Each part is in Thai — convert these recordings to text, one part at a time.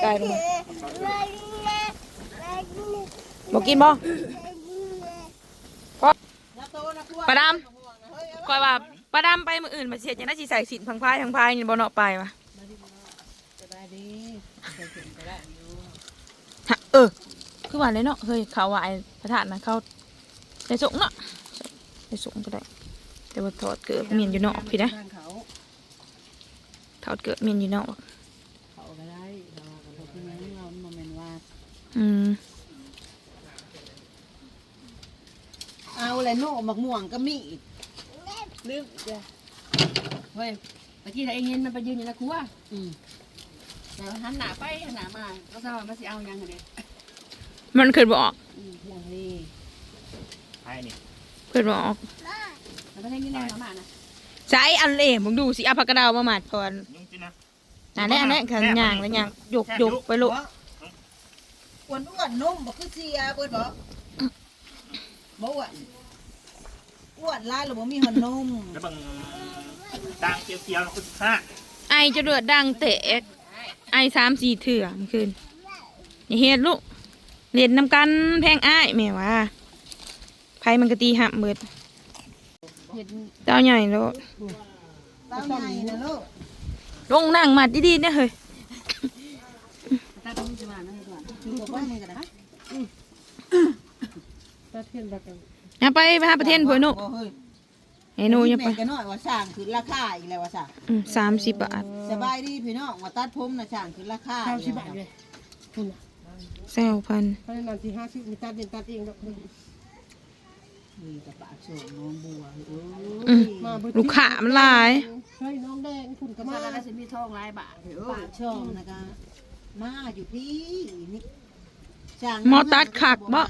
ไก่ลงมาบอกกินบ่พอปลาดำคอยว่าปลาดำไปมืออื่นมาเสียจังได้สิใส่สินพังพายพังพายนี่บ่เนาะไปวะฮะเออ คือว่าเลยเนาะ เฮ้ย เขาว่าไอ้พระธาตุนะเขาใส่สงเนาะใส่สงก็ได้ แต่ว่าถอดเกิดเมียนอยู่นอกพี่นะทางเขาถอดเกิดเมียนอยู่นอกเขาก็ได้เราก็บอกที่นี้เราโมเมนต์ว่า อืมเอาอะไรโน่หมักม่วงก็มีอีกลืมจ้ะเฮ้ยตะกี้ถ้าเองเห็นมันไปยืนอยู่ในครัวอืมแต่หันหน้าไปหันหน้ามาก็ทราบว่ามันสิเอาหยังไงเด้มันเกิดบ่ออกอืมอย่างนี้ไอ้นี่เกิดบ่ออกแล้วก็ให้กินแรงมานะใช้อันเล่มึงดูสิเอาผักกระดาวมาหมาดพรยุ่งจริงนะอันนี้อันนี้ขันย่างแล้วย่างยกยกไปโลก อ้วนอ้วนๆนุ่มบ่คือเสียเบิดบ่บ่อ้วนอ้วนหลายหรือบ่มีหันนุ่มแล้วบางดังเคี้ยวๆนะคุณค่าไอจะเดือดดังเตะไอสามสี่เถื่อมนคืนอย่าเฮ็ดลูกเล่นน้ำกันแพงอ้ายแม่ว่าไผมันก็ตีหับเบิดเห็นเจ้าใหญ่โลดเต้าใหญ่นะลูกลงนั่งมาดีๆเนี่ยเฮ้ยตาต้องสิมานะ ให้ก่อนคือบ่ว่ามึงกันนะอย่าไปไปหาประเทศพ่อหนูบ่เฮ้ยไอ้หนูอย่าไปแม่กันน้อยว่าสร้างขึ้นราคาอีกแล้วว่าซะสามสิบบาทสบายดีพี่น้องว่าตัดผมน่ะสร้างขึ้นราคาเก้าสิบบาทเลยแซวพันเพราะฉะนั้นที่ห้าสิบมีตัดเองตัดเองดอกมีแต่ปากโฉมน้องบัวเอ้อืมยมาเบิดลูกค้ามันหลาย เฮ้ยน้องแดงคุณก็มามาแล้วก็สิมีทองหลายบาทเด้อปากช่องนะคะ มาอยู่พี่นี่สร้างหมอตัดขักบ่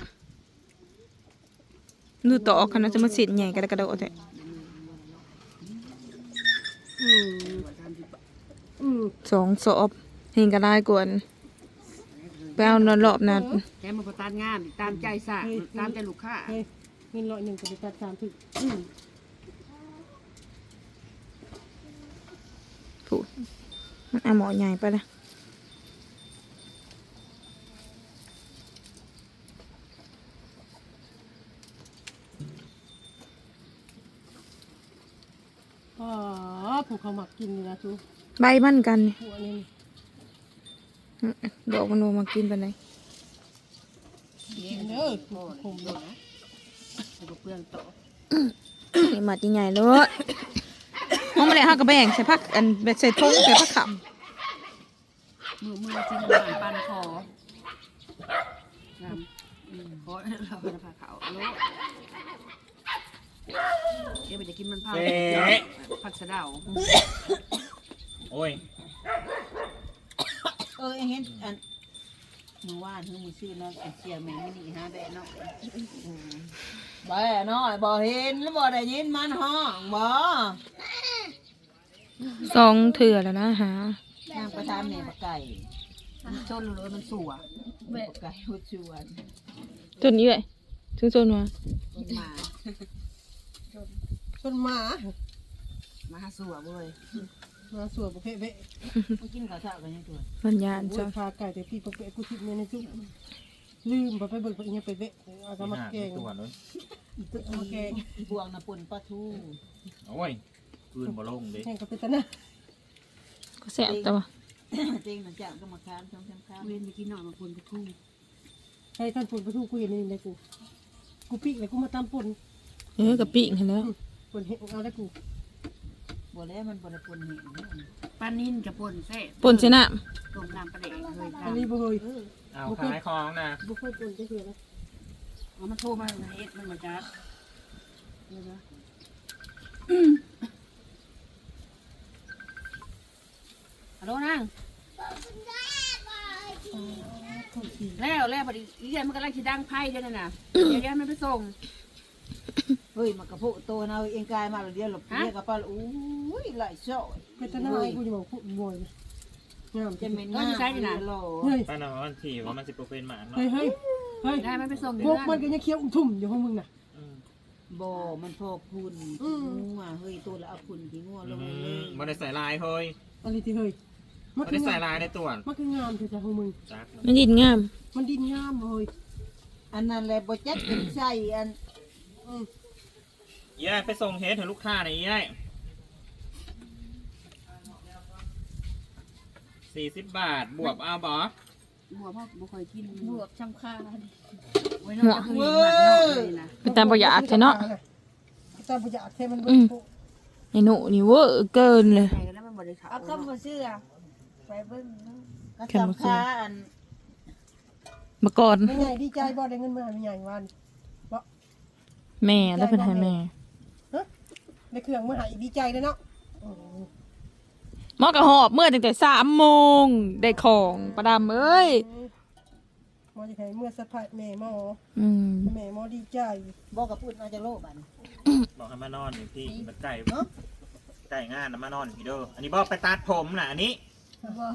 ดูต่อออกคันนะจะมาเสียใหญ่กระดกกระโดดแท้อืมอืมสองสอบเห็นก็ได้กวนไปเอานอนรอบนั้นแกมาประทานงานตามใจสร้างตามใจลูกค้าเฮ้ยเงินร้อยหนึ่งก็ไปตัดสามถึงอืมถูกมันเอาหมอใหญ่ไปละ อ๋อ ผูกเขาหมักกินอยู่แล้วทุกใบมันกันนี่หัวนี่ดอกมันโนมากินไปไหนเองเด้เด้ออผูกผมเลยให้ลูกเปลืองโตนี่มัดใหญ่ๆเลยห้องมาเลยห้ากระแบงใส่ผักอันแบบใส่ทงใส่ผักขมือมือจริงบ้านปันคอน้ำอืมขอเราไปพาเขาโลกเดี๋ยวไปจะกินมันพาผักสะเดาโอ้ยเออเห็นอันเมื่อวานเพิ่งมีชื่อเนาะเสียแม่ไม่ดีฮะแบะเนาะแบะน้อยบ่เห็นแล้วบ่ได้ยินมันห้องบ่ำสองเถื่อแล้วนะฮะนางประธานแม่ปะไก่มันชนเลยมันสัวปะไก่หัวชวนจนนี้เลยถึงโซนมามา ชนหมามาหาสัวเว้ยมาสวยประเภทเบะมากินข้าวเช้ากันยังตัวมันยานโอ้จ้ะยพาไก่แต่พี่ประเภทกูทิพย์เนี่ยในจุ๊ลืมไปไปเบิกไปเนี่ยไปเบะเอากระหมักน้าแกงตัวเลยเอามาแกงบวงน่ะปุ่นปลาทูโอ้ยคืนบ่ลงเด้แข่งกับเป็นตะนะก็แสบแต่ว่าเต็งน่ะจ้างก็มาค้ามช่องช้ำค้ามเวียนไปกินหน่อยมาคนไปทุ่งให้ท่านปุ่นประตูกูเห็นนี่เลยกูกูปีกเลยกูมาตามปุ่นเออกระปิ่งเห็นแล้ว ปุ่นเห็นเอาได้กูบ่แล้วมันบ่ได้ปุ่นเห็นเนาะปลานิ่นกับป่นแซ่ปนชนะต้มน้ำปลาแดกเลยอันนี้บ่เฮยเอาขายของนะบุค่อยปุ่นจะเสียนะเอามาโทรมาเฮ็ดมันมาจัดฮัลโหลนางแล้วแล้วพอดีอีเดียนมันกำลังสิดังไพ่เดี๋ยวนั่นน่ะเดี๋ยวเดี๋ยวมันไปส่ง เฮ้ยมันกระโพกโตนะเองกายมาแล้วเดียวหลบเรียกกับปลาอู้ยไหลายช่อยเป็นตะนากูจะบอกพูดบ่อยงามจะจังเป็นง่ายโลเฮ้ยป้าน้องวันที่ว่ามันสิบเปอร์เซ็นต์หมาเฮ้ยเนาะเฮ้ยเฮ้ยได้มันไปส่งพเดี๋ยวกมันก็ยังเคี้ยวอุ้มทุ่มอยู่ของมึงน่ะอืมบ่มันพอคุณอืมงัวเฮ้ยตัวละเอาคุณที่งัวลอืงเลยมบ่ได้ใส่ลายเฮ้ยอะไรที่เฮ้ยมันไม่คืได้อใส่งามลายในตัวมันคืองามเถอะจ้ะของมึงจักมันดินงาม มันดินงามเลยอันนั้นแหละบ่จักกินใส่อัน อืมยี่ไอ้ไปส่งเฮดถึงลูกค้าหน่อยยี่ไอ้สี่สิบบาท บวกเอาบอบัวพ่อบ่เคยกินบวกชำค่าไว้นอกจากคือหมักนอกเลยนะเป็นตามบ่อยากแท้เนาะตามบ่อยากแท้มันอืเบิ่มไอ้หนูนี่เวอร์เกินเลยใครก็ได้มันบ่ได้ขาวเอาคำบ่เชื่อไปเบิ่งเนาะก็จำค่าอันมาก่อนไม่ใหญ่ดีใจบ่ได้เงินมาไม่ใหญ่วัน แม่แล้วเป็นให้แม่ได้เครื่องมาหาอีกดีใจเลยเนาะอืมหมอกระหอบเมื่อตั้งแต่สามโมงได้ของประดำเอ้ยหมอจะให้เมื่อสะพายแม่หมออืมแม่หมอดีใจบอกกับพูดมาจะโลกบัดนบอกให้มานอนอยู่ที่มันไก่ไก่งานนะมานอนพี่เด้ออันนี้บอกไปตัดผมนะอันนี้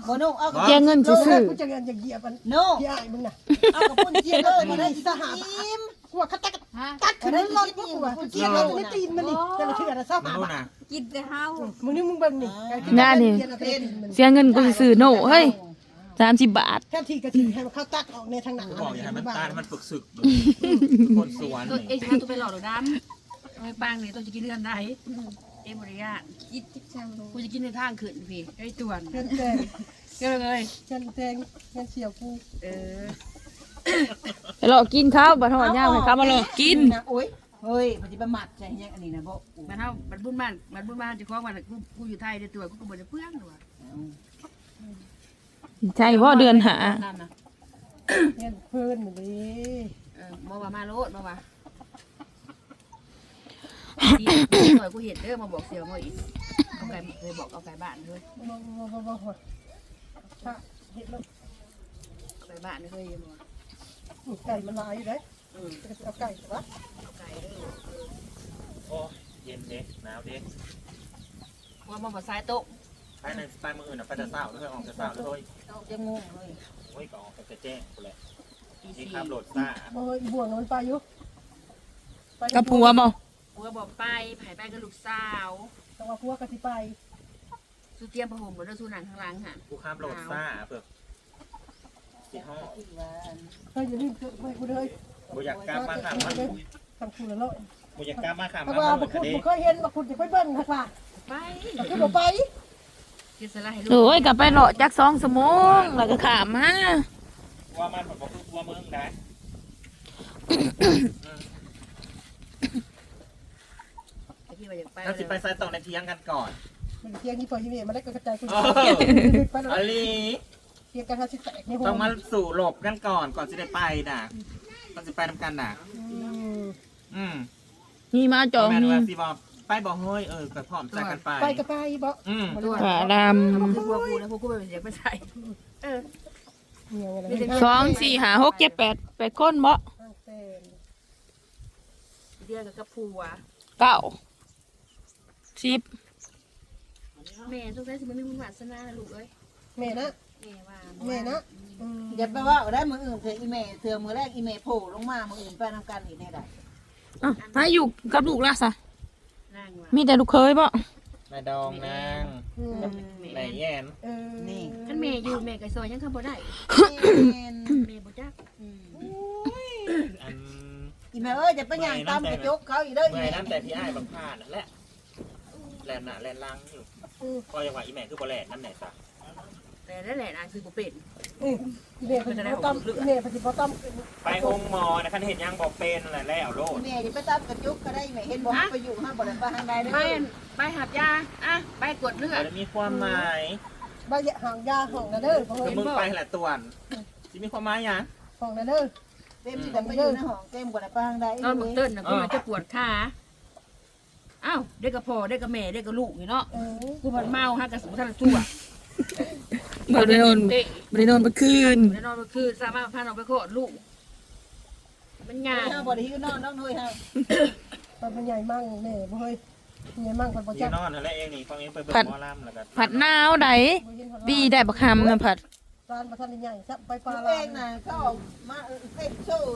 บ่นุ่งเอากับเสียเงินเออซื่อกูจะเงินจะเหยียบมันโน่พี่อ้ายมึงน่ะเอากับพุ่นเจียเลยบ่ได้สหาที มกูว่าเขาตักฮะตักขึ้นรถกูว่ากูเจียบแล้วจะได้ตีนมันนี่แต่ละเชื่อนะเศร้ามันหารู้บาทนะกินแต่เฮามึงนี่มึงเบิ่งนี่ๆงานนี่เสียเงินกูซื้อโหนเฮ้ยสามสิบบาทแค่ทีกระทีให้มันเข้าตักออกในทางหนังกูบอกอย่าให้มันตายให้มันฝึกศึกดูคนสวนตัวเอ้นี่ยฉันตัวไปหลอกดอกดำไม่ปังนี่ตัวจะกินเรื่องใดเอ็มบริยากินจิกช่างโลกูจะกินในทางขึ้นพี่ไอ้ต่วนเงินแดงเกี่ยวเลยเงินแดงเงินเสียวกูเออ ไปหลอกกินข้าวบัดหอดย่างให้ข้าวมาหลอกกินนะโอ้ยเฮ้ยมันจะไปหมัดใจยังอันนี้นะบ่มันเท่ามันบุญบ้านมันบุญบ้านจะคล้องมันกูกูอยู่ไทยได้ตัวกูก็บ่ได้เพื่อนหรอกใช่ว่าเดือนหานั่นนะเงินเพิ่นเลยเออมาว่ามาโลดมาว่าหน่อยกูเห็นเด้อมาบอกเสียวมาอีกเอาไก่เคยบอกเอาไก่บ้านเลยบ่บ่บ่บ่บ่ถ้าเห็นแล้วเอาไก่บ้านเลยมา ไก่มันลายอยู่เด้อืมจะเอาไก่วะอาไก่เด้อโอ้เย็นเด็กหนาวเด็กว่ามาบ่ซ้ายโต๊ะไปในไปมืออื่นนะไปแต่เศร้าด้วยออกแต่เศร้าด้วยเอาจะงงเลยโอ้ยก็ออกแต่แจ้งกูแหละนี่สี่ขับรถซ่าบ่อีบ่วงมันไปอยู่กับผัวบ่กูก็บอกไปไผ่ไปกับลูกสาวแต่ว่าผัวก็สิไปสู้เตรียมผ้าห่มบ่ได้สู้หนังข้างหลังหั่นกูขับรถซ่าเพื่อสิห้อที่ว่า ฮ้ยอย่าลืมเกิดไปกูเลยกูอยากกลับมาขับมันทำคุณละเนาะกูอยากกลับมาขับเพมันราะว่าบ่คคุณดีบ่เคยเห็นบ่คุณจะไปเบิ่งค่ะว่าไปก็คือบ่ไปกินสลัดให้ลูกโอ้ยกลับไปหลอกจักสองสมงแล้วก็ขามมาว่ามันบอกคือว่ามึงได้ไอ้ที่ว่าอยากไปถ้าสิไปใส่ตรงในเที่ยงกันก่อนมันเที่ยงนี้พอยี่เมมันได้กระจายคุณเออไปแล้ว อลี เที่ยงกันห้าสิบแตกในห้ต้อองงมาสู่หลบกันก่อนก่อนจะได้ไปน่ะก่อนจะไปทำกันน่ะอืมนี่มาจองแม่นนี่ว่าสิบอกไปบอกเฮ้ยเออก็พร้อมใจกันไป ไปก็ไปบ่อืมตัวขาดมันคือพวกกูนะพวกกูไปเสียไปใส่เออเนี่ยอะไรำสองสี่หาหกเจ็ดแปดแปดคนบ่ห้างเต้นเดียวกับกระพัวเก้าสิบแม่ต้องใช้สิมันมีบุญวาสนาลูกเอ้ยแม่นะ แม่ว่าแม่นะอืมอย่าไปว่าได้มืออื่นเธออีเมเธอมือแรกอีเมโผล่ลงมามืออื่นไปทำกันอีกในใดอะให้อยู่กับลูกล่ะซะนั่งว่ามีแต่ลูกเคยบ่นายดองนางอืมนายแย่นเออนี่คันแม่อยู่แม่ก็ซอยยังคำบ่ได้แม่นแม่บ่จักอืมอันอีเมเอ้ยจะไปย่างตามกระจกเขาอีกเด้ออีเมื่เมอยน้ำแต่พี่อ้ายบางพลาดนั่นแหละแลนหน้าแลนหลังอยู่ก็ยังว่าอีแม่คือบ่แลนน้ำไหนซะ แต่นั่นแหละนางคือบ่เป็นอืมแม่ปฏิบัติต้อมแม่ปฏิบัติต้อมไปองค์หมอนะคันเห็นยังบอกเป็นแหละแล้วโลดอีเมจะไปตามกระจกก็ได้อีเมเห็นบอกไปอยู่ห้าบ่ได้ไปทางใดเด้ไปอไปหับยาอะไปกดเลือดจะมีความหมายใบยะห่างยาห้องนะเด้อพ่อคือเฮ้ยมึงไปแหละตัวนจะมีความหมายหยังห้องนะเด้อเต็มแต่ไปอยู่ในห้องเต็มบ่ได้ไปทางใดตอนบักเติ้ลน่ะกูมันจะปวดขาอ้าวได้กับพ่อได้กับแม่ได้กับลูกนี่เนาะเออกูมันเมาฮะกับสมทันชั่ว บ่ได้นอนเตะบ่ได้นอนเมื่อคืนแล้วนอนก็คือสามารถพาน้องไปโคตรลูก มันงานห้าบ่ได้หิวนอนน้องนุ้ยฮะตอนมันใหญ่มั่งแม่พ่อเฮ้ยใหญ่มั่งคนบ่อจัยู่กนอนนั่นแหละเองนี่ฟังเองไปเบิกหมอลำแล้วก็ผัดหนาวใดบีได้บักคำนะผัดร้านประธานใหญ่ซับไปปลาลูกลาเองน่ะก็ออกมาเออเพ่โชว์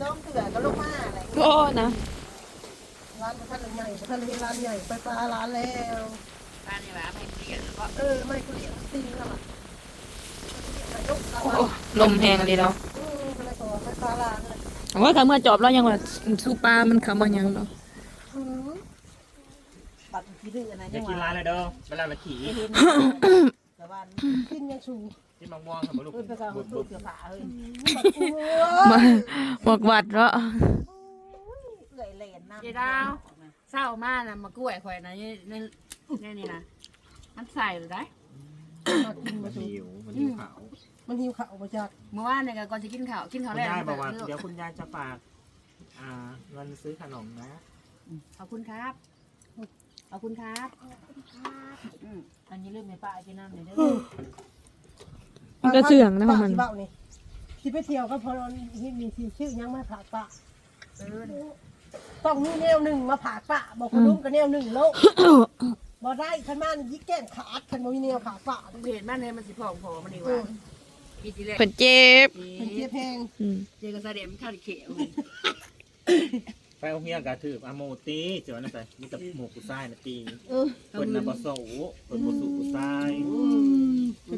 ซ้อมเถื่อก็ลงมาอะไรก็นะร้านประธานใหญ่ประธานร้านใหญ่ไปปลาร้านแล้ว บ้านนี่ว่าไม่เรียนก็เออไม่ก็เรียกตีแล้วอะโอ้ลมแหงเลยเนาะอืมอะไรต่อไม่ฟาลาเลยโอ้ยถ้าเมื่อจอบแล้วยังว่าสูปลามันคำว่าหยังเนาะอืมปัดขี้ดื้อนะอย่ายังกินร้าว่านเลยเด้อเวลาเราขี่เห็นชาวบ้านกินยังสูงที่มะม่วงครับลูกเพิ่นไปกับบุบตู้บุบเสื้อผ้าเฮ้ยมาบอกวัดเนาะเอื่อยเลนน้ำเจดาว เศร้ามากนะมากล้วยข่อยนะนี่นี่นี่นี่นะมันใส่เลยได้มากินมัมานสูงหิวมันหิวขาวมันหิวข้าวมาจากเมื่อวานเนี่ยก็ก่อนจะกินข้าวกินข้าคุวณแรกยายบอกว่าเดี๋ยวคุณยายจะฝากอ่าเงินซื้อขนมนะขอบคุณครับขอบคุณครับอืมอันนี้ลืมในป้ากินน้ำหน่อยเด้อือมมันก็เสื่องนะของมันป้าสิเบ้านี่ที่ไปเที่ยวก็พอที่มีที่ชื่อยังมาผ่าปะ ต้องมีแนวหนึ่งมาผ่าปะบอกคุณลุงก็แนวหนึ่งโลกบ่ได้ขันมานี่ยิกแก้นขาดขันบ่มีแนวผ่าปะเห็นบ้านเนี่ยมันสิพองพอมันดีว่าปีที่แรกเพิ่นเจ็บเป็นเจี๊ยแพงอืมเจอกระเสด็จมันข้าวเขียวไปเอาเฮียกระถืออาโมตีเจอนะใส่มีแต่หมูกุซ่ายนะตีเออเปิดนาบะโซเปิดบุสุกุซ่ายมั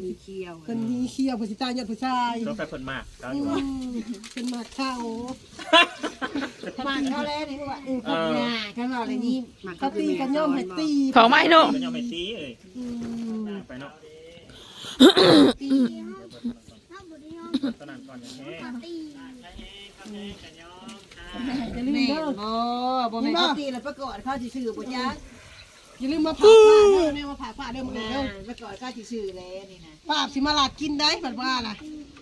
นเขียวเป็นมีเคียวผู้ชายยอดผู้ชายต้องไปเปิดมากเขาอือยู่ว่ามเป็นหมากข้าวมาเข้าแล้วนี่ว่าอืมเออข้างนอกเลยนี่มันเขาตีกันย่อมให้ตีของไม่เนาะมันยังไม่ตีเลยอืมไปเนาะตอนนั้นก่อนอย่างแท้อย่าลืมแม่เด้อบ่บ่แม่นเขาตีแล้วประกอดเขาสิซื้อบ่จ๊ะ อย่าลืมมาผ่าป้าเด้อแม่มาผ่าป้าเด้อมึงเอเด้ออประกอดเขาสิซื้อแล้วนี่นะป้าสิมาลาดกินได้บัดว่าน่ะ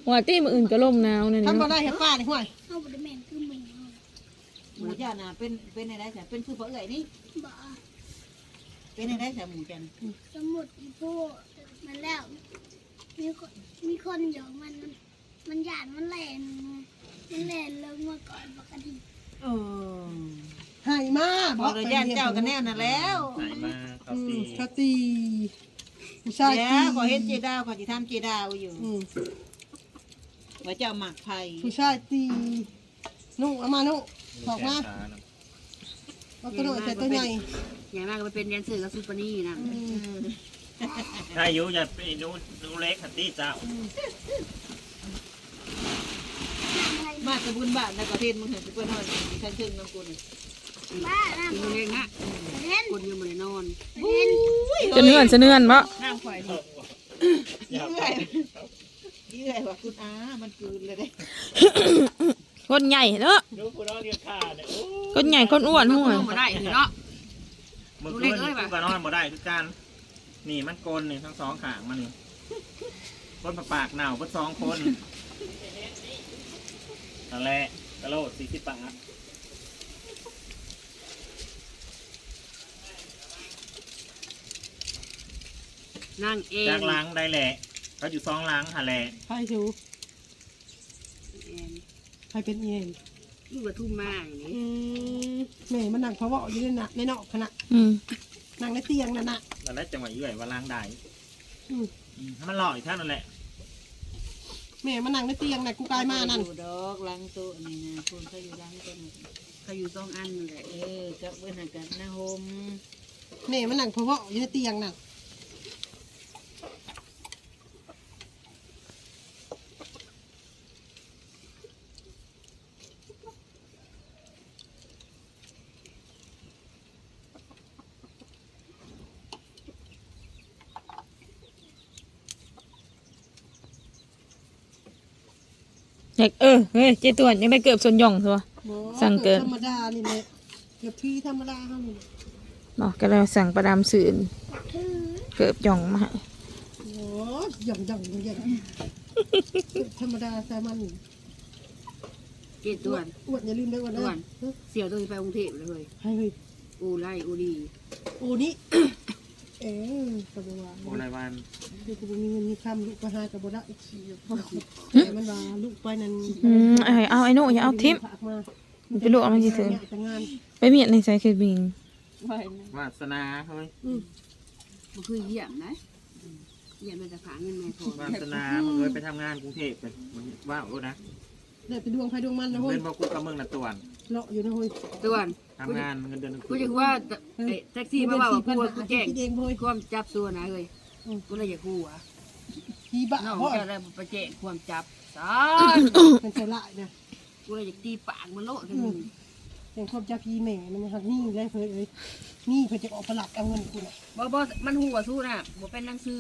ว่าตี้มืออื่นก็ลมหนาวนั่นทำบ่เนาะได้ให้ป้านี่ห่วยเข้าบริเวณคือหมีหมูจ้าน่ะเป็นเป็นอะไรจ้ะเป็นคือบ่เอื่อยนี่บ่เป็นอะไรจ้ะหมูจันสมุดอีโป้มันแล้ว มีคนมีคนเดี๋ยวมัน มันหยาดมันแหลนมันแหลนลงมาก่อนปกติเออ ให้มาบอกเลยย่านเจ้ากันแน่น่ะแล้วไหนมาเขาอืตีมเขาตีผู้ชายเดี๋ยตีวขอเห็นเจดาวขอสิทำเจดาวอยู่อืมว่าเจ้าหมักไผ่ผู้ชายตีนุ่งเอามานุ่งถอกมาแขนขานะเอาตัวหน่อยแต่ตัวใหญ่ใหญ่มากก็ไปเป็นแดนเซอร์กับซูเปอร์นี่นะอืมถ้าอายุอย่าไปดูดูเล็กขัดตีเจ้ามากกระบุญบ้านแล้วก็เทศมึงเห็นเพื่อนนอนที่ชั้นครึ่งน้ำกุล บ้าน้กินเองฮะำเล่นคนอยู่มันนอนเล่นจะเนื่อนจะเนื่อนบ่น้ำข่อยนี่เยื่อยเยื่อยว่าคุณอามันกืนเลยได้คนใหญ่เนาะดูกูร้องเรียกขาเนี่ยโอ้คนใหญ่คนอ้วนหัวลงมาได้ถึงเนาะมึงเล่นนี่กูก็นอนบ่ได้คือกันนี่มันโกนนี่ทั้งสองขางมันนี่คนประปากหนาวก็สองคนนั่นแหละกระโลดสี่สิบบาท นั่งเองจากล้างได้แหละเขาอยู่สองล้างหาแหละใครชูใครเป็นเองลูกกระทุ่มมากอย่างนี้อืมแม่มันนั่งเพราะว่าอยู่ในน่ะในเนาะขณะอืมนั่งในเตียงนั่นน่ะนั่นแหละจังหวะเยื่อยว่าล้างได้อืม อืมให้มันหล่ออีกท่านั่นแหละแม่มันนั่งในเตียงน่ะกูกลายมานั่น อยู่ดอกล้างโต๊ะนี่นะคุณเขาอยู่ล้างโต๊ะนี่เขาอยู่สองอันนั่นแหละเออกับเบิ้นกับหน้าโฮม แม่มันนั่งเพราะว่าอยู่ในเตียงน่ะ อยากเออเฮ้ยเจตวนยังได้เกือบส่วนหย่องตัวบ่สั่งเกิน ธรรมดานี่แหละเกือบที่ธรรมดาเฮานี่แหละเนาะก็เลยสั่งประดามสื่นถือเกือบหย่องมาให้โอ้ยหย่องหย่องอย่างเงี้ยธรรมดาแต่มันเกตด้วน อ้วนอย่าลืมได้อ้วนอ้วนะนเสี่ยวตัวไปกรุงเทพเลยให้เฮ้ย อูไล่อูดี โอ้นี่ เออตะบวาโอ้ไรวันลูกกูบ่มีเงินมีคำลูกก็หากับบ่ได้อีกทีแต่มันว่าลูกไปนั่นอืมเอาเอาไอ้หนูอย่าเอาทิมฝากมาไปลูกเอามาสิเถอะแต่งงานไปเมียดในใจคือบิงวาสนาเฮ้ยมันคือเยี่ยมนะเยี่ยมเป็นตะขาเงินไม่พอวาสนามึงเคยไปทำงานกรุงเทพไปมึงว่าโอ้นะได้ไปดวงไฟดวงมันนะโว้ยเป็นบอกกูกับมึงน่ะตวน เลาะอยู่นะเฮ้ยตัวนทำงานเงินเดือนกูจะว่าไอ้แท็กซี่มาว่ากูว่ากูแจ้งคิดเองเฮ้ยความจับตัวนะเอ้ยกูเลยอยากกูอะพี่บ้าน้องเพราะจะได้ไปแจ้งความจับสามันจะละนะกูเลยอยากตีปากมันโลดอย่างควบจะพี่แม่มันหักนี่แล้วเฮ้ยเอ้ยนี่เพิ่นจะออกประหลัดเอาเงินคุณบ่บ่มันหัวสู้น่ะบ่เป็นหนังสือ